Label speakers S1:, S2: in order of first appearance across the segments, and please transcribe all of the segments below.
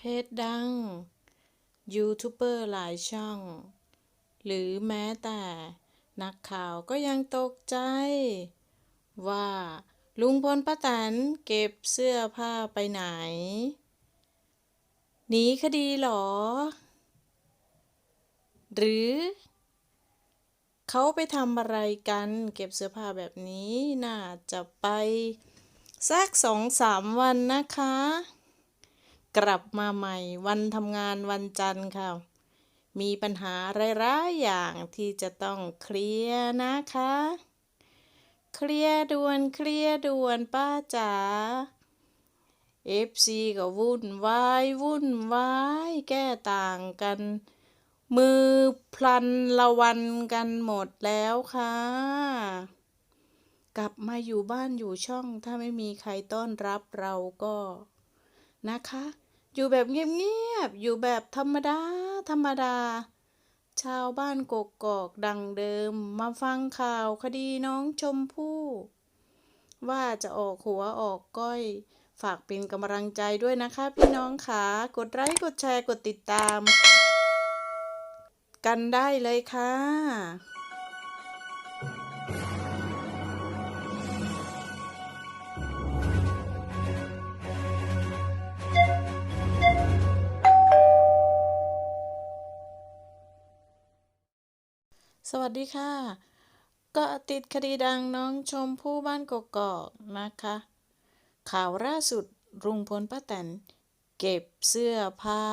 S1: เพจดัง ยูทูบเบอร์หลายช่อง หรือแม้แต่นักข่าวก็ยังตกใจ ว่าลุงพลป้าแตนเก็บเสื้อผ้าไปไหน หนีคดีหรอ หรือ เขาไปทำอะไรกัน เก็บเสื้อผ้าแบบนี้ น่าจะไปสักสองสามวันนะคะ กลับมาใหม่ วันทำงานวันจันทร์ค่ะ มีปัญหาหลายๆอย่างที่จะต้องเคลียร์นะคะ เคลียร์ด่วนเคลียร์ด่วนป้าจ๋า FC ก็วุ่นวายวุ่นวายแก้ต่างกัน มือพลันละวันกันหมดแล้วค่ะ กลับมาอยู่บ้านอยู่ช่องถ้าไม่มีใครต้อนรับเราก็นะคะ อยู่แบบเงียบๆ อยู่แบบธรรมดา ธรรมดา ชาวบ้านกกกอกดังเดิม มาฟังข่าวคดีน้องชมพู่ ว่าจะออกหัวออกก้อย ฝากเป็นกำลังใจด้วยนะคะพี่น้องค่ะกดไลค์กดแชร์กดติดตาม กันได้เลยค่ะ วัสดีค่ะ ก็ติดคดีดังน้องชมพู่บ้านกกอกนะคะ ข่าวล่าสุดลุงพลป้าแตนเก็บเสื้อผ้า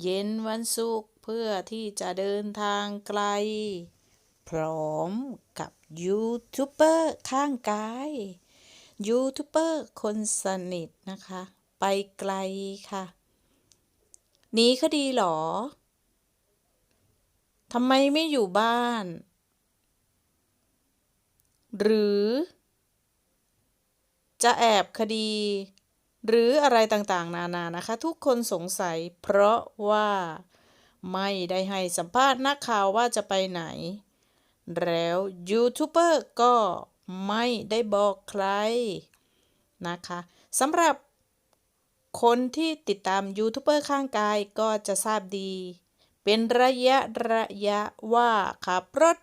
S1: เย็นวันศุกร์เพื่อที่จะเดินทางไกล พร้อมกับยูทูบเบอร์ข้างกายยูทูบเบอร์คนสนิทนะคะ ไปไกลค่ะหนีคดีหรอ ทำไมไม่อยู่บ้าน หรือ จะแอบคดี หรืออะไรต่างๆ นานานะคะ ทุกคนสงสัย เพราะว่าไม่ได้ให้สัมภาษณ์นักข่าวว่าจะไปไหน แล้วยูทูบเบอร์ก็ไม่ได้บอกใครนะคะสำหรับคนที่ติดตามยูทูบเบอร์ข้างกายก็จะทราบดี เป็นระยะระยะว่าขับรถ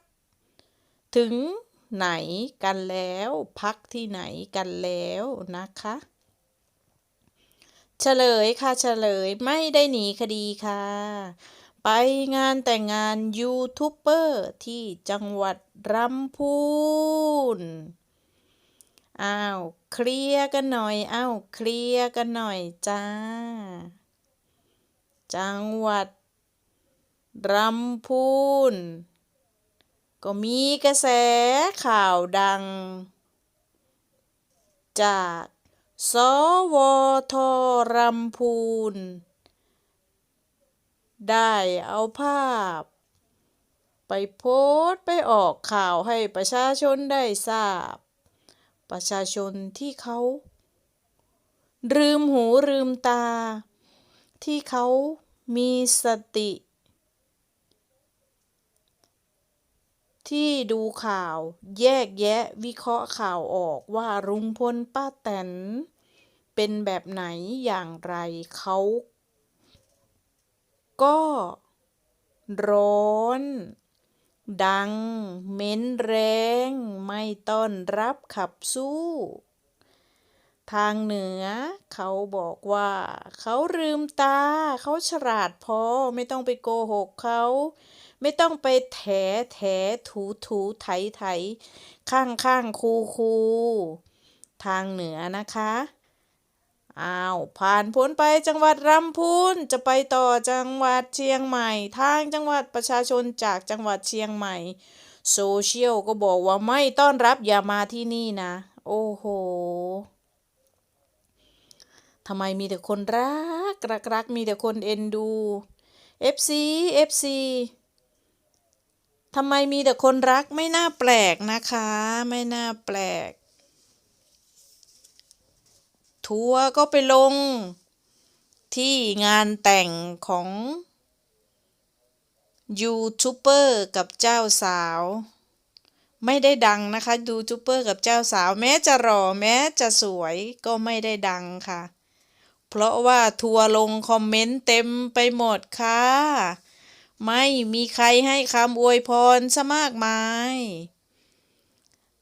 S1: ถึงไหนกันแล้ว พักที่ไหนกันแล้วนะคะ เฉลยค่ะเฉลยไม่ได้หนีคดีค่ะ ไปงานแต่งงานยูทูบเบอร์ที่จังหวัดลำพูนอ้าวเคลียร์กันหน่อยอ้าวเคลียร์กันหน่อยจ้า จังหวัด ลำพูน ก็มีกระแสข่าวดัง จาก สวทลำพูน ได้เอาภาพ ไปโพสต์ไปออกข่าวให้ประชาชนได้ทราบ ประชาชนที่เขาลืมหูลืมตา ที่เขามีสติ ที่ดูข่าวแยกแยะวิเคราะห์ข่าวออกว่าลุงพลป้าแตน เป็นแบบไหนอย่างไรเขาก็ร้อน ดังเม้นแรง ไม่ต้อนรับขับสู้ ทางเหนือ เขาบอกว่า เขาลืมตา เขาฉลาดพอไม่ต้องไปโกหกเขา ไม่ต้องไปแถแถถูถูไถไถข้างข้างคูคูทางเหนือนะคะอ้าวผ่านพ้นไปจังหวัดลำพูนจะไปต่อจังหวัดเชียงใหม่ ทางจังหวัดประชาชนจากจังหวัดเชียงใหม่ โซเชียลก็บอกว่าไม่ต้อนรับอย่ามาที่นี่นะ โอ้โหทำไมมีแต่คนรักรักรักมีแต่คนเอ็นดู FC FC ทำไมมีแต่คนรักไม่น่าแปลกนะคะ ไม่น่าแปลก ทัวร์ก็ไปลง ที่งานแต่งของยูทูบเบอร์กับเจ้าสาว ไม่ได้ดังนะคะยูทูบเบอร์กับเจ้าสาว แม้จะหล่อแม้จะสวยก็ไม่ได้ดังค่ะ เพราะว่าทัวลงคอมเมนต์เต็มไปหมดค่ะ ไม่มีใครให้คำอวยพรซะมากมาย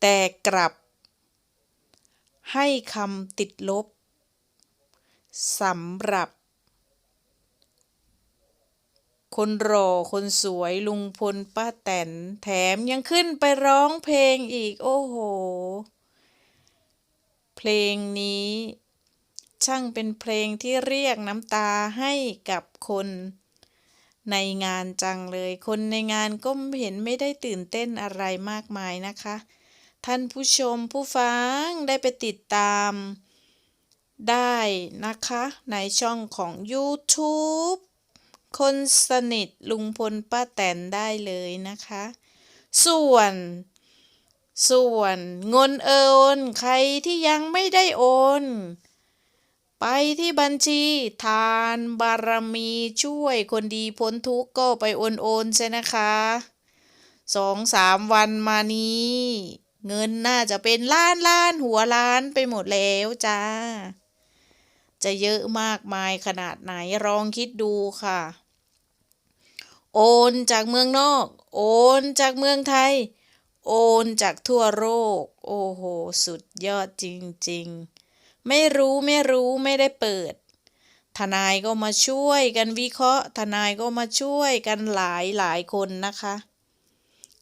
S1: แต่กลับ ให้คำติดลบสำหรับ คนรอคนสวยลุงพลป้าแตนแถมยังขึ้นไปร้องเพลงอีก โอ้โห เพลงนี้ ช่างเป็นเพลงที่เรียกน้ำตาให้กับคน ในงานจังเลย คนในงานก็เห็นไม่ได้ตื่นเต้นอะไรมากมายนะคะ ท่านผู้ชมผู้ฟังได้ไปติดตามได้นะคะในช่องของ YouTube คนสนิทลุงพลป้าแตนได้เลยนะคะ ส่วน ส่วนเงินเอินใครที่ยังไม่ได้โอน ไปที่บัญชีทานบารมีช่วยคนดีพ้นทุกข์ก็ไปโอนโอนใช่นะคะสองสามวันมานี้ เงินน่าจะเป็นล้านล้านหัวล้านไปหมดแล้วจ้า จะเยอะมากมายขนาดไหนลองคิดดูค่ะ โอนจากเมืองนอก โอนจากเมืองไทย โอนจากทั่วโลกโอ้โห สุดยอดจริง ๆ ไม่รู้ไม่รู้ไม่ได้เปิด ทนายก็มาช่วยกันวิเคราะห์ ทนายก็มาช่วยกันหลายหลายคนนะคะ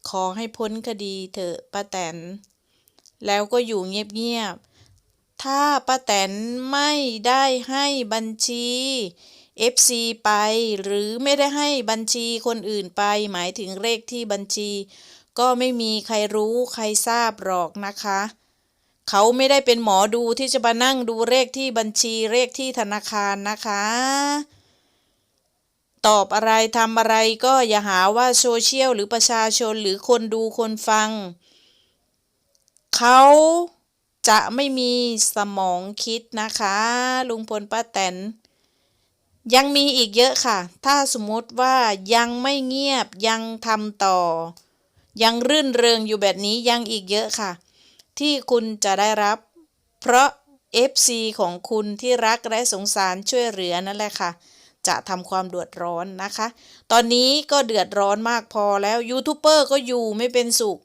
S1: ขอให้พ้นคดีเถอะป้าแตน แล้วก็อยู่เงียบๆ ถ้าป้าแตนไม่ได้ให้บัญชี FC ไปหรือไม่ได้ให้บัญชีคนอื่นไป หมายถึงเลขที่บัญชี ก็ไม่มีใครรู้ใครทราบหรอกนะคะ เขาไม่ได้เป็นหมอดูที่จะมานั่งดูเลขที่บัญชีเลขที่ธนาคารนะคะ ตอบอะไรทำอะไรก็อย่าหาว่าโซเชียลหรือประชาชนหรือคนดูคนฟัง เขาจะไม่มีสมองคิดนะคะ ลุงพลป้าแตน ยังมีอีกเยอะค่ะ ถ้าสมมติว่ายังไม่เงียบยังทำต่อ ยังรื่นเริงอยู่แบบนี้ยังอีกเยอะค่ะ ที่คุณจะได้รับ เพราะ FC ของคุณที่รักและสงสารช่วยเหลือนั่นแหละค่ะ จะทำความเดือดร้อนนะคะ ตอนนี้ก็เดือดร้อนมากพอแล้วยูทูบเบอร์ก็อยู่ไม่เป็นสุข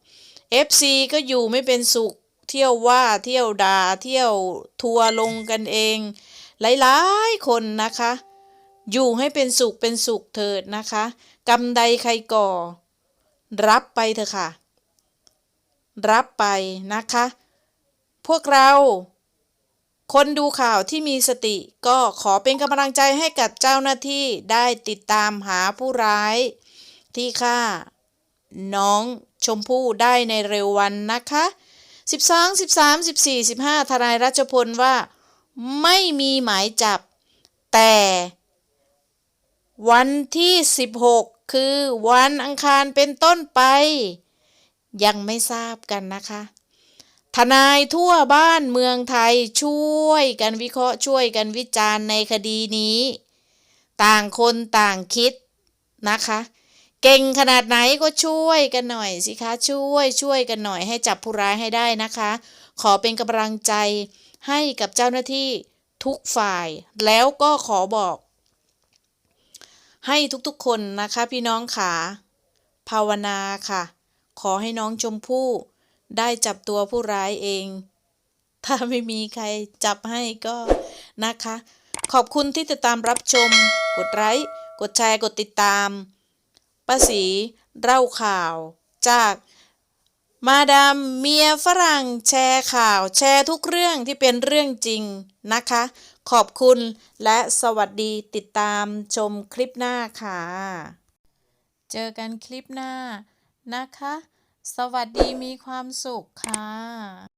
S1: FC ก็อยู่ไม่เป็นสุข เที่ยวว่าเที่ยวด่าเที่ยวทัวร์ลงกันเอง หลายๆคนนะคะ อยู่ให้เป็นสุขเป็นสุขเถิดนะคะกรรมใดใครก่อ รับไปเถอะค่ะ รับไปนะคะ พวกเรา คนดูข่าวที่มีสติก็ขอเป็นกำลังใจให้กับเจ้าหน้าที่ได้ติดตามหาผู้ร้าย ที่ฆ่า น้องชมพู่ได้ในเร็ววันนะคะ 12 13 14 15 ทนายรัชพลว่า ไม่มีหมายจับ แต่ วันที่ 16 คือวันอังคารเป็นต้นไป ยังไม่ทราบกันนะคะ ทนายทั่วบ้านเมืองไทยช่วยกันวิเคราะห์ช่วยกันวิจารณ์ในคดีนี้ ต่างคนต่างคิดนะคะ เก่งขนาดไหนก็ช่วยกันหน่อยสิคะช่วยช่วยกันหน่อยให้จับผู้ร้ายให้ได้นะคะ ขอเป็นกำลังใจให้กับเจ้าหน้าที่ทุกฝ่าย แล้วก็ขอบอก ให้ทุกๆคนนะคะพี่น้องขาภาวนาค่ะ ขอให้น้องชมพู่ได้จับตัวผู้ร้ายเอง ถ้าไม่มีใครจับให้ก็นะคะ ขอบคุณที่ติดตามรับชม กดไลค์กดแชร์กดติดตามป้าสีเล่าข่าว จากมาดามเมียฝรั่งแชร์ข่าว แชร์ทุกเรื่องที่เป็นเรื่องจริงนะคะ ขอบคุณและสวัสดีติดตามชมคลิปหน้าค่ะ เจอกันคลิปหน้า นะคะ สวัสดีมีความสุขค่ะ